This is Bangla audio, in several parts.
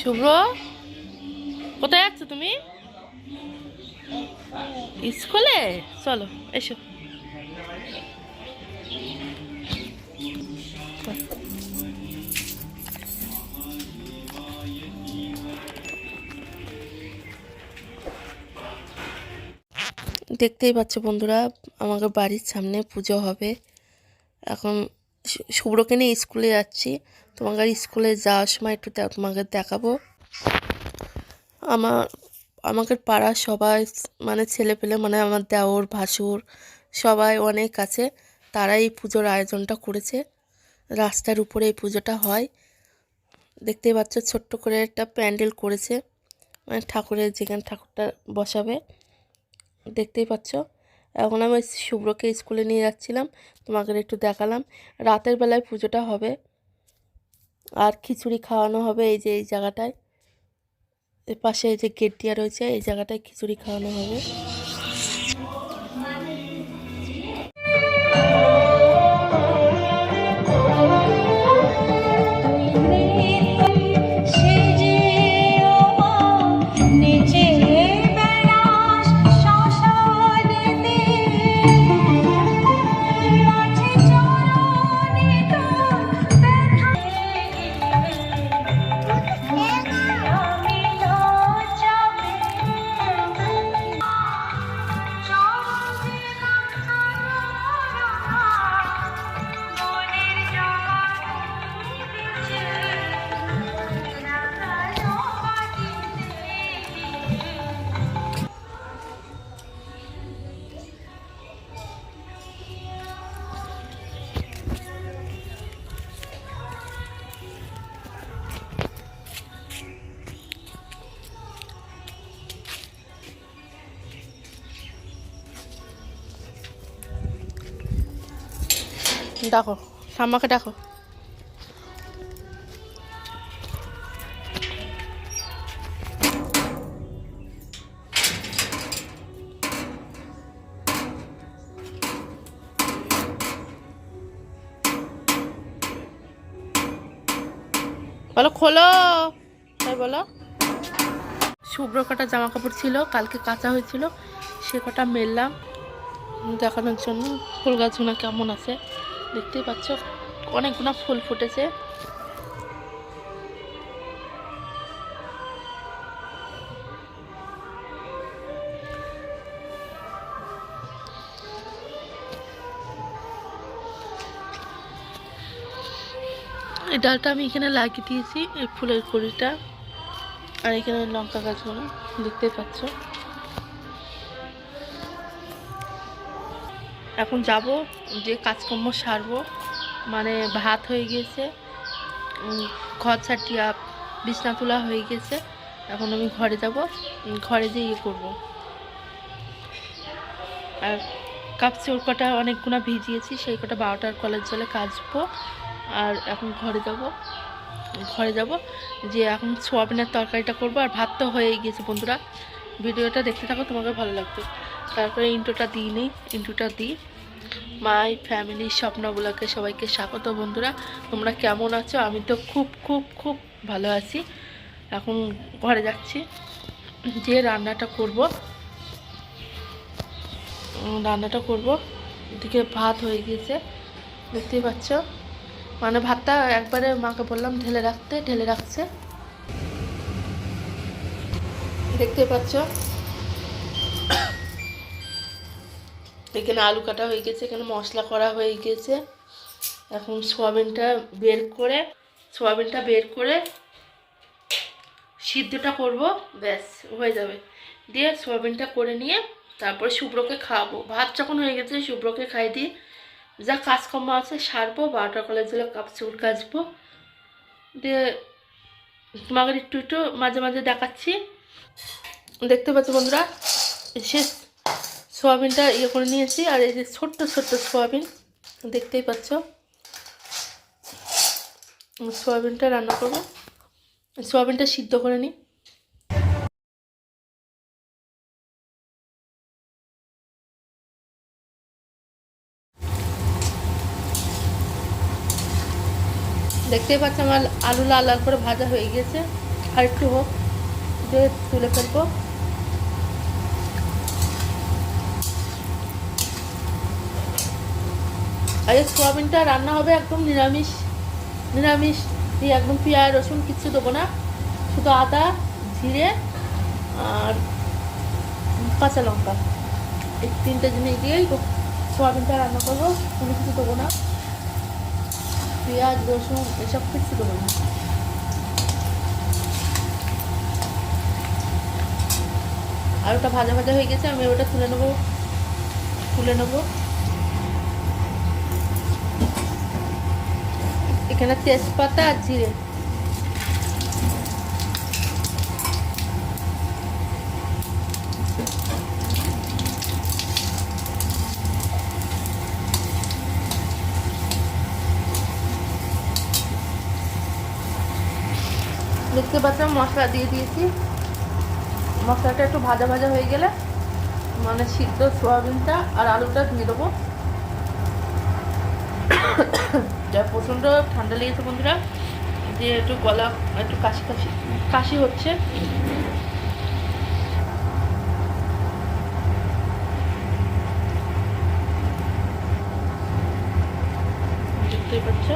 শুভ্র, কোথায় যাচ্ছ তুমি? স্কুলে? চলো, এসো। দেখতেই পাচ্ছ বন্ধুরা, আমাকে বাড়ির সামনে পুজো হবে। এখন শুভ্রকে নিয়ে স্কুলে যাচ্ছি। তোমাদের স্কুলে যাওয়ার সময় একটু তোমাকে দেখাবো। আমার, আমাকে পাড়ার সবাই মানে ছেলে পেলে মানে আমার দেওর, ভাসুর সবাই অনেক আছে। তারা এই পুজোর আয়োজনটা করেছে। রাস্তার উপরে এই পুজোটা হয়। দেখতেই পাচ্ছ ছোট্ট করে একটা প্যান্ডেল করেছে। মানে ঠাকুরের যেখানে ঠাকুরটা বসাবে। দেখতেই পাচ্ছ। এখন আমি শুভ্রকে স্কুলে নিয়ে যাচ্ছিলাম, তোমাকে একটু দেখালাম। রাতের বেলায় পুজোটা হবে, আর খিচুড়ি খাওয়ানো হবে এই যে, এই জায়গাটায়। পাশে এই যে গেট দেওয়া রয়েছে, এই জায়গাটায় খিচুড়ি খাওয়ানো হবে। বলো, খোলো। তাই বলো। শুভ্র কটা জামা কাপড় ছিল, কালকে কাঁচা হয়েছিল, সে কটা মেললাম। দেখানোর জন্য ফুল গাছগুলো কেমন আছে? দেখতেই পাচ্ছ, অনেকগুলো ফুল ফুটেছে। এই ডালটা আমি এখানে লাগিয়ে দিয়েছি, এই ফুলের কুড়িটা, আর এখানে লঙ্কা গাছগুলো, দেখতেই পাচ্ছ। এখন যাব, যে কাজকর্ম সারবো। মানে ভাত হয়ে গিয়েছে ঘর ছাটিয়া বিছনা তোলা হয়ে গেছে। এখন আমি ঘরে যাব ঘরে যেয়ে ইয়ে করব। আর কাপ চোর কটা অনেকগুলো ভিজিয়েছি, সেই কটা বারোটার কলের জলে কাচবো। আর এখন ঘরে যাব ঘরে যাব, যে এখন সোয়াবিনের তরকারিটা করব। আর ভাত তো হয়েই গেছে বন্ধুরা। ভিডিওটা দেখতে থাকো, তোমাকে ভালো লাগবে। তারপরে ইন্ট্রোটা দিই নেই ইন্ট্রোটা দিই মাই ফ্যামিলি স্বপ্নগুলোকে সবাইকে স্বাগত বন্ধুরা। তোমরা কেমন আছো? আমি তো খুব খুব খুব ভালো আছি। এখন ঘরে যাচ্ছি, যে রান্নাটা করব। রান্নাটা করব। এদিকে ভাত হয়ে গিয়েছে, দেখতেই পাচ্ছ। মানে ভাতটা একবারে মাকে বললাম ঢেলে রাখতে, ঢেলে রাখছে। দেখতে পাচ্ছ? এখানে আলু কাটা হয়ে গেছে, এখানে মশলা করা হয়ে গেছে। এখন সোয়াবিনটা বের করে, সোয়াবিনটা বের করে সিদ্ধটা করব, ব্যাস, হয়ে যাবে। দিয়ে সোয়াবিনটা করে নিয়ে তারপরে শুভ্রকে খাওয়াবো। ভাত যখন হয়ে গেছে, শুভ্রকে খাই দিই। যা কাজকর্ম আছে, সারবো বারোটা কলের জলে কাপ চুল কাচবো। দিয়ে তোমাকে একটু একটু মাঝে মাঝে দেখাচ্ছি। দেখতে পাচ্ছ বন্ধুরা, শেষ সোয়াবিনটা ইয়ে করে নিয়েছি, আর এই যে ছোট্ট ছোট্ট সোয়াবিন দেখতেই পাচ্ছ। সোয়াবিনটা রান্না করব। সোয়াবিনটা সিদ্ধ করে নিই। দেখতেই পাচ্ছ আমার আলু লাল লাল করে ভাজা হয়ে গেছে আর একটু হোক দিয়ে তুলে ফেলব। এই সোয়াবিনটা রান্না হবে একদম নিরামিষ। নিরামিষ, দিয়ে একদম পেঁয়াজ, রসুন কিচ্ছু দেবো না। শুধু আদা, জিরে আর কাঁচা লঙ্কা। এই তিনটে জিনিস দিয়েই সোয়াবিনটা রান্না করব, কোনো কিছু দেবো না। পেঁয়াজ, রসুন, এসব কিছু দেবো না। আর ওটা ভাজা ভাজা হয়ে গেছে, আমি ওটা তুলে নেব। তুলে নেব। এখানে তেজপাতা আর জিরে। দেখতে পাচ্ছেন মশলা দিয়ে দিয়েছি। মশলাটা একটু ভাজা ভাজা হয়ে গেলে মানে সিদ্ধ সোয়াবিনটা আর আলুটা দিয়ে দেবো। যা প্রচণ্ড ঠান্ডা লেগেছে বন্ধুরা, যে একটু গলা একটু কাশি কাশি কাশি হচ্ছে। দেখতেই পাচ্ছ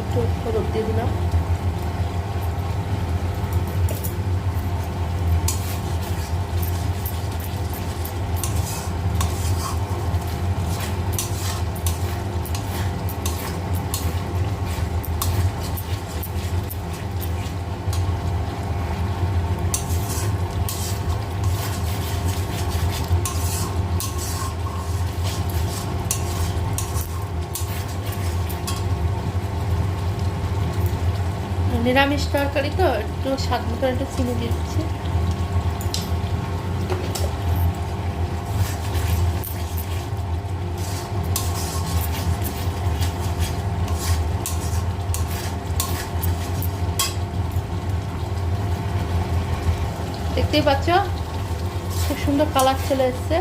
একটু হলুদ দিয়ে দিলাম নিরামিষ তরকারি তো, একটু স্বাদ মতো একটু চিনি দিচ্ছি। দেখতেই পাচ্ছ? খুব সুন্দর কালার চলে এসছে।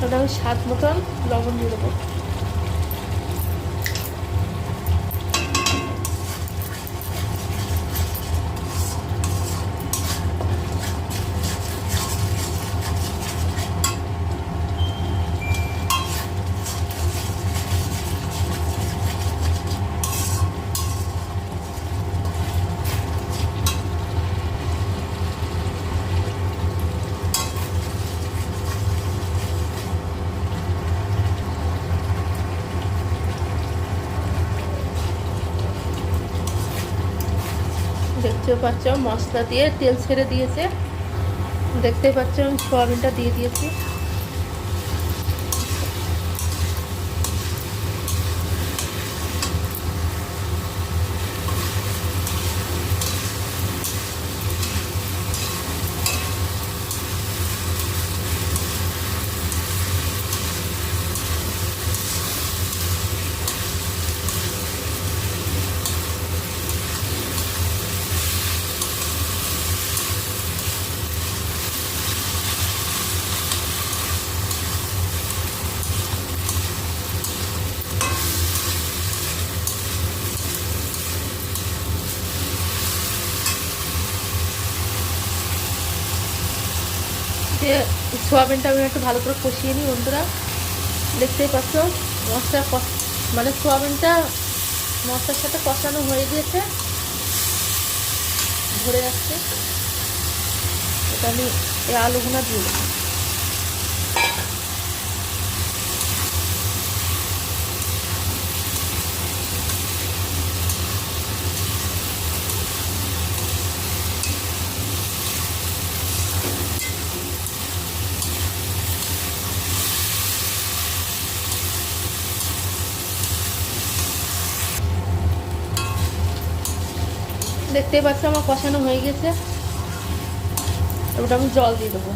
তাহলে আমি স্বাদ মতন লবণ দিয়ে দেবো। দেখতে পাচ্ছ মশলা দিয়ে তেল ছেড়ে দিয়েছে। দেখতে পাচ্ছ সোয়াবিনটা দিয়ে দিয়েছি। দিয়ে সোয়াবিনটা আমি একটু ভালো করে কষিয়ে নিই, বন্ধুরা। দেখতেই পাচ্ছ, মশলা মানে সোয়াবিনটা মশলার সাথে কষানো হয়ে গিয়েছে। ভরে যাচ্ছে এটা আমি এই আলুগুনা দিয়ে দেখতেই পাচ্ছ আমার কষানো হয়ে গেছে। ওটা আমি জল দিয়ে দেবো।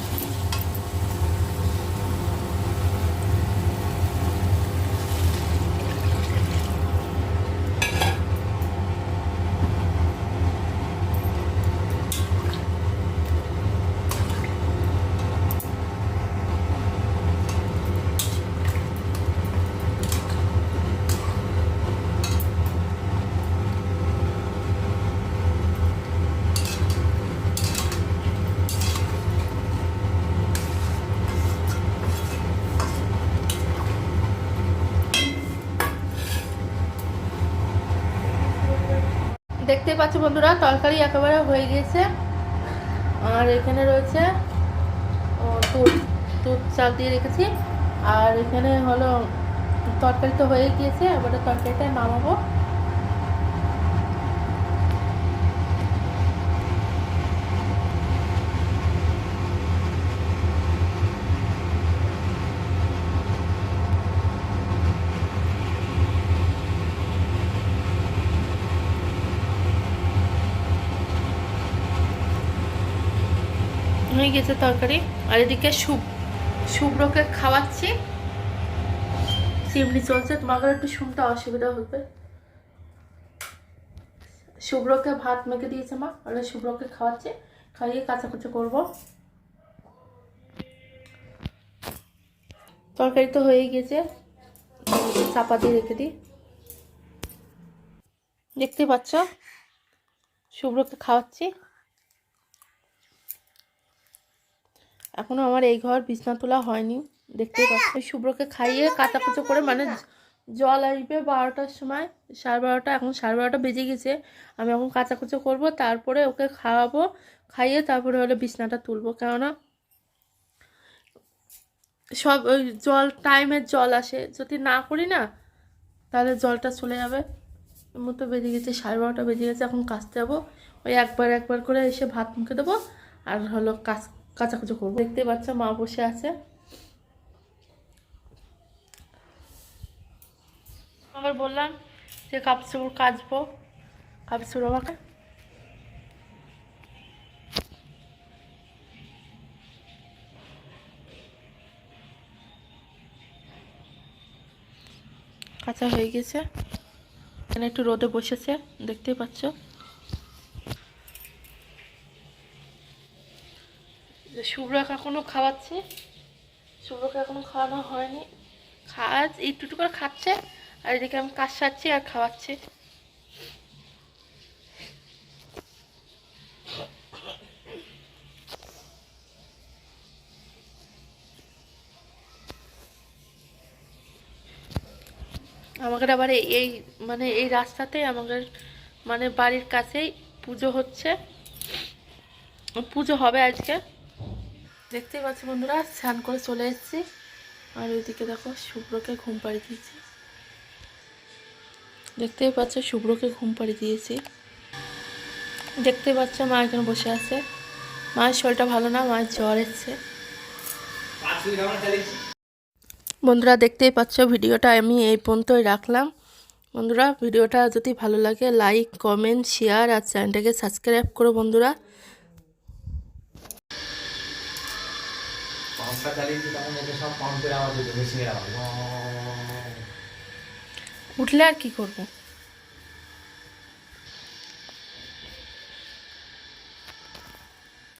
দেখতেই পাচ্ছ বন্ধুরা, তরকারি একেবারে হয়ে গেছে আর এখানে রয়েছে দুধ চাল দিয়ে রেখেছি। আর এখানে হলো, তরকারি তো হয়ে গিয়েছে, এবারে তরকারিটা নামাবো। হয়ে গেছে তরকারি। আর এদিকে শুভ শুভ্রকে খাওয়াচ্ছি। চিমনি চলছে তোমাকে একটু শুনতে অসুবিধা হবে। শুভ্রকে ভাত মেখে দিয়েছে মা, আর শুভ্রকে খাওয়াচ্ছে। খাইয়ে কাচাকুচো করব। তরকারি তো হয়ে গেছে। চাপা দিয়ে রেখে দিই। দেখতে পাচ্ছ? শুভ্রকে খাওয়াচ্ছি। এখনও আমার এই ঘর বিছনা তোলা হয়নি। দেখতে পাচ্ছি শুভ্রকে খাইয়ে কাচাকুচো করে মানে জল আসবে বারোটার সময়, সাড়ে বারোটা, এখন সাড়ে বারোটা বেজে গেছে। আমি এখন কাচাকুচো করব, তারপরে ওকে খাওয়াবো, খাইয়ে তারপরে হলে বিছনাটা তুলবো। কেননা সব ওই জল, টাইমের জল আসে। যদি না করি না, তাহলে জলটা চলে যাবে। মতো বেজে গেছে, সাড়ে বারোটা বেজে গেছে, এখন কাচতে যাব। ওই একবার একবার করে এসে ভাত মুখে দেবো, আর হলো কাচ কাচাকুচো করব। দেখতে পাচ্ছ, মা বসে আছে। আবার বললাম যে কাপড় কাচবো। কাপড় আমাকে। কাঁচা হয়ে গেছে। এখানে একটু রোদে বসেছে দেখতেই পাচ্ছ? শুভ্রাকে এখনও খাওয়াচ্ছে। শুভ্রকে এখনও খাওয়ানো হয়নি। খাওয়া একটু করে খাচ্ছে, আর এদিকে আমি কাজ সারছি আর খাওয়াচ্ছি। আমাদের আবার এই মানে এই রাস্তাতে আমাদের মানে বাড়ির কাছেই পুজো হচ্ছে। পুজো হবে আজকে। দেখতেই পাচ্ছি বন্ধুরা, স্নান করে চলে এসেছি। আর ওইদিকে দেখো শুভ্রকে ঘুম পাড়ি দিয়েছি। দেখতেই পাচ্ছ শুভ্রকে ঘুম পাড়ি দিয়েছি। দেখতেই পাচ্ছ মা এখানে বসে আছে। মায়ের শরীরটা ভালো না, মায়ের জ্বর এসছে। বন্ধুরা, দেখতেই পাচ্ছ ভিডিওটা আমি এই পর্যন্তই রাখলাম। বন্ধুরা, ভিডিওটা যদি ভালো লাগে লাইক কমেন্ট শেয়ার আর চ্যানেলটাকে সাবস্ক্রাইব করো বন্ধুরা। পাম্পটা চালিয়েছি তখন এটা সব পাম্পের আওয়াজ মেশিনের আওয়াজ উঠলে আর কি করব